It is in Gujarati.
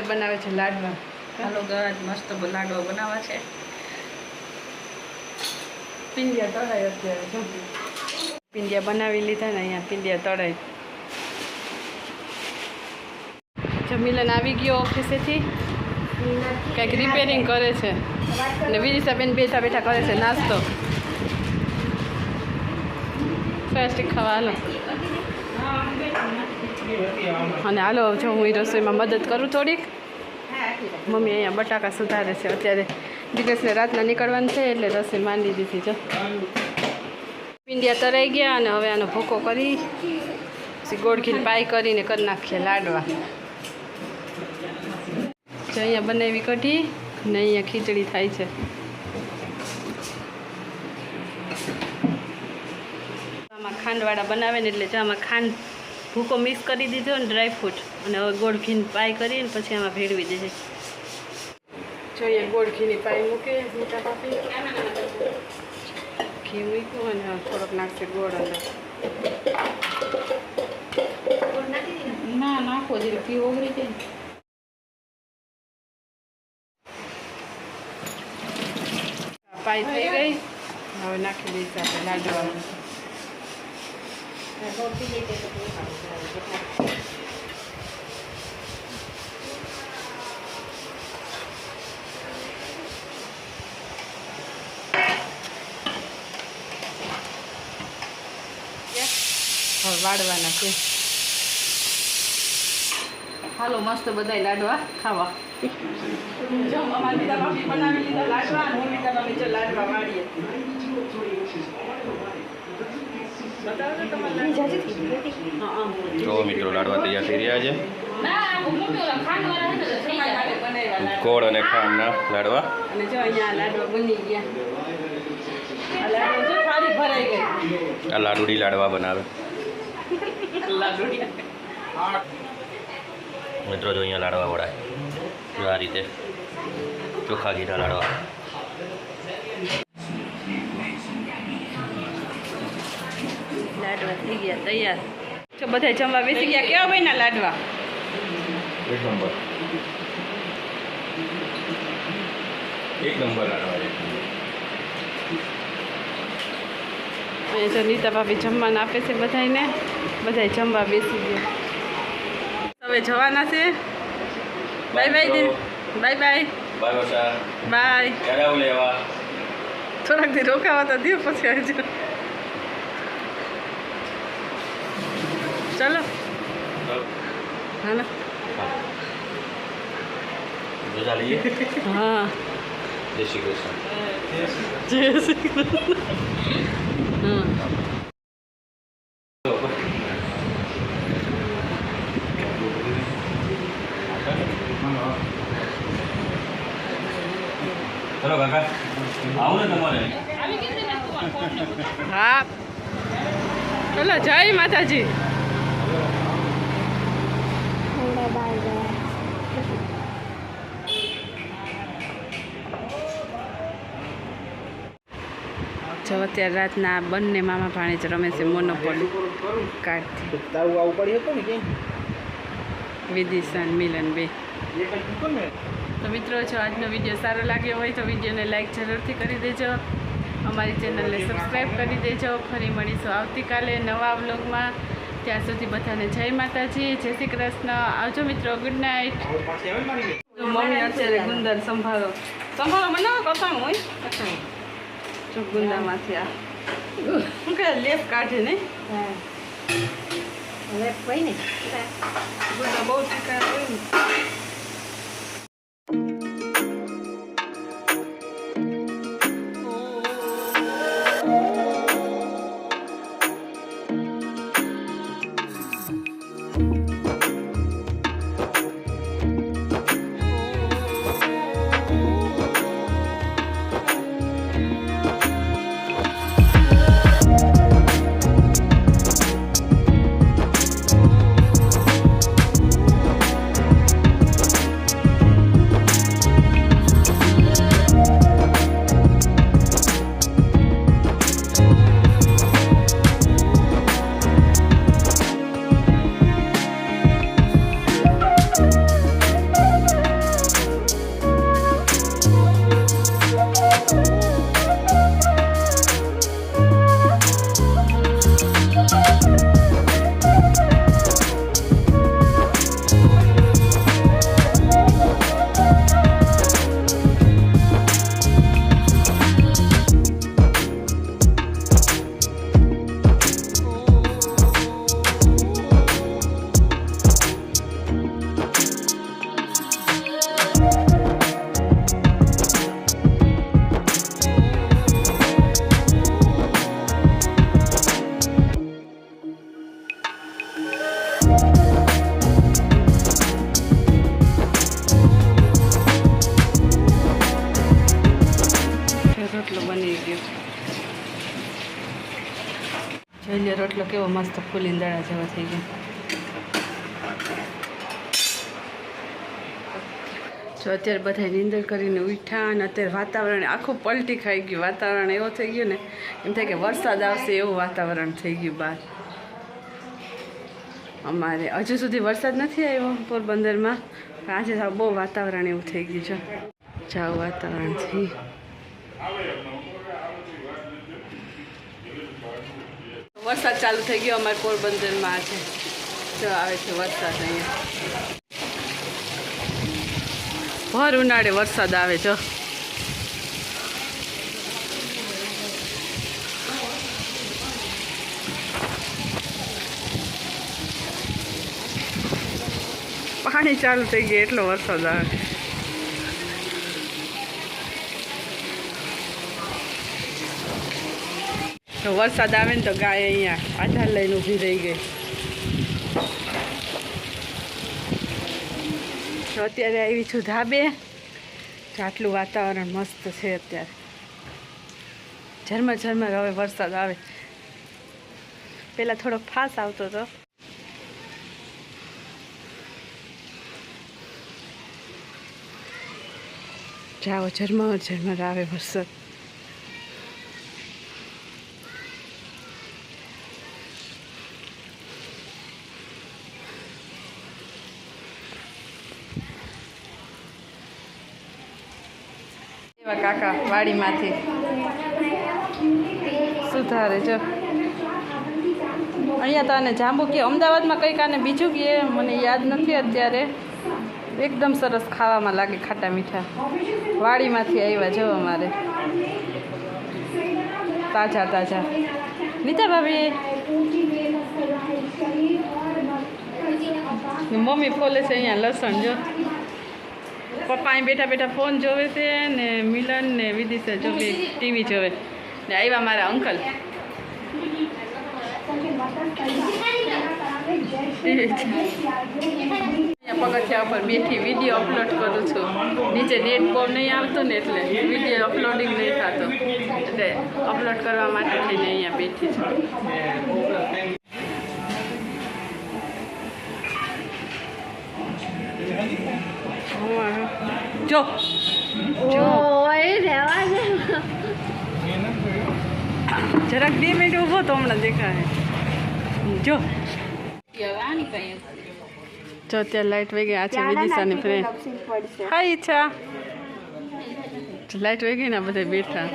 બનાવે છે લાડવા. હાલો ગાજ મસ્ત લાડવા બનાવવા છે. પિંડિયા તળાય અત્યારે જો. પિંડિયા બનાવી લીધા ને અહીંયા પિંડિયા તળાય. જો મિલન આવી ગયો ઓફિસેથી. કંઈક રિપેરિંગ કરે છે. અને વિદિશાબેન બેઠા બેઠા કરે છે નાસ્તો. ફેસ્ટિક ખાવા હાલો અને હાલો, જો હું એ રસોઈમાં મદદ કરું થોડીક. મમ્મી અહીંયા બટાકા સુધારે છે, અત્યારે દિવસને રાતના નીકળવાનું છે, એટલે રસોઈ માંડી દીધી જો. પિંડિયા તરાઈ ગયા અને હવે આનો ભૂકો કરી, પછી ગોળખીને પાઈ કરીને કરી નાખીએ લાડવા. જો અહીંયા બનાવી કઢી ને અહીંયા ખીચડી થાય છે. ખાંડવાળા બનાવે ને એટલે જો આમાં ખાંડ ભૂકો મિક્સ કરી દીધો ને ડ્રાયફ્રૂટ અને હવે ગોળ ઘીને પાય કરીને પછી આમાં ભેળવી દેજે. જોઈએ ગોળ ઘીની પાઈ મૂકે મોટા પાપી ઘી મૂક્યું અને હવે થોડોક નાખશે ગોળ અંદર. ના નાખો જે ઘી ઓગળી જાય પાય થઈ ગઈ. હવે નાખી દઈશું આપણે વાળવાના છે. હાલો મસ્ત બધાય લાડવા ખાવા. બનાવી લીધા લાડવા લાડવા વાળીએ. તો મિત્રો લાડવા તૈયાર થઈ રહ્યા છે. ગોળ અને ખાંડના લાડવા. આ લાડુડી લાડવા બનાવે. મિત્રો જો અહીંયા લાડવા વળાય. આ રીતે ચોખા ઘીના લાડવા. થઈ ગયા તૈયાર. જો બધા જમવા બેસી ગયા કેવા ભાઈ ના લાડવા? એક નંબર. એક નંબર લાડવા જો નીતા ભાભી જમવાના આપે છે બધાને બધા જમવા બેસી ગયા. હવે જવાના છે. Bye bye bye bye bye bye આવું થોડાક દી રોકાવા તો દો પછી આવજો. ચલો. હા. જય શ્રી કૃષ્ણ. જય શ્રી કૃષ્ણ. હા. ચલો કાકા આવું ને તમારે. હા. ચલો જય માતાજી. જો અત્યારે રાતના બંને મામા ભાણેજ રમે છે મોનોપોલી કાર્ડથી તારું આવું પડી હતું ને વિદિશાન મિલન બે. તો મિત્રો જો આજનો વીડિયો સારો લાગ્યો હોય તો વિડીયોને લાઇક જરૂરથી કરી દેજો. અમારી ચેનલને સબસ્ક્રાઈબ કરી દેજો. ફરી મળીશું આવતીકાલે નવા વ્લોગમાં ત્યાં સુધી બધાને જય માતાજી જય શ્રી કૃષ્ણ. આવજો મિત્રો ગુડ નાઇટ મમ્મી અત્યારે ગુંદર સંભાળો. સંભાળો મને? કસામ હોય? જો ગુંદામાંથી આ. શું કે લેપ કાઢે ને લેપ કોઈ ને? ગુંદા બહુ ટીકા હોય ને. કેવો મસ્ત ફૂલ ઈંદડા જેવો થઈ ગયો. જો અત્યારે બધા નીંદર કરીને ઉઠ્યા અને અત્યારે વાતાવરણ આખું પલટી ખાઈ ગયું. વાતાવરણ એવો થઈ ગયું ને, એમ થાય કે વરસાદ આવશે એવું વાતાવરણ થઈ ગયું બહાર. અમારે હજુ સુધી વરસાદ નથી આવ્યો પોરબંદરમાં. પણ આજે બહુ વાતાવરણ એવું થઈ ગયું છે. જાઓ વાતાવરણ વરસાદ ચાલુ થઈ ગયો, અમારે પોરબંદરમાં છે. જો આવે છે વરસાદ અહીંયા. ભર ઉનાળે વરસાદ આવે જો પાણી ચાલુ થઈ ગયું, એટલો વરસાદ આવે. વરસાદ આવે ને તો ગાય અહીંયા આધાર લઈને ઊભી રહી ગઈ. તો અત્યારે આવી છું ધાબે. તો આટલું વાતાવરણ મસ્ત છે અત્યારે. ઝરમર ઝરમર હવે વરસાદ આવે. પહેલાં થોડોક ફાસ આવતો હતો જાઓ, ઝરમર ઝરમર આવે વરસાદ. એવા કાકા વાડીમાંથી. સુધારે, જો. અહીંયા તો આને જાંબુ કે અમદાવાદમાં કંઈક આને બીજું કે, મને યાદ નથી અત્યારે. એકદમ સરસ ખાવામાં લાગે ખાટા મીઠા. વાડીમાંથી આવ્યા જો અમારે. તાજા તાજા. નીતા ભાભી. મમ્મી ફોલે છે અહીંયા લસણ, જો. પપ્પા અહીં બેઠા બેઠા ફોન જોવે છે ને મિલન ને વિદિશા જોવે, ટીવી જોવે. ને આવ્યા મારા અંકલ. પગથિયા ઉપર બેઠી વીડિયો અપલોડ કરું છું. નીચે નેટ બહુ નહીં આવતું ને એટલે વીડિયો અપલોડિંગ નહીં થતો. એટલે અપલોડ કરવા માટે થઈને અહીંયા બેઠી છું. જો. જો. જરાક બે મિનિટ ઊભો તો હમણાં દેખાય. જો. જો ત્યાં લાઇટ વહી ગઈ. આ છે વિદિશાની ફ્રેન્ડ હાય ઈચ્છા. લાઇટ વહી ગઈ ને બધા બેઠા.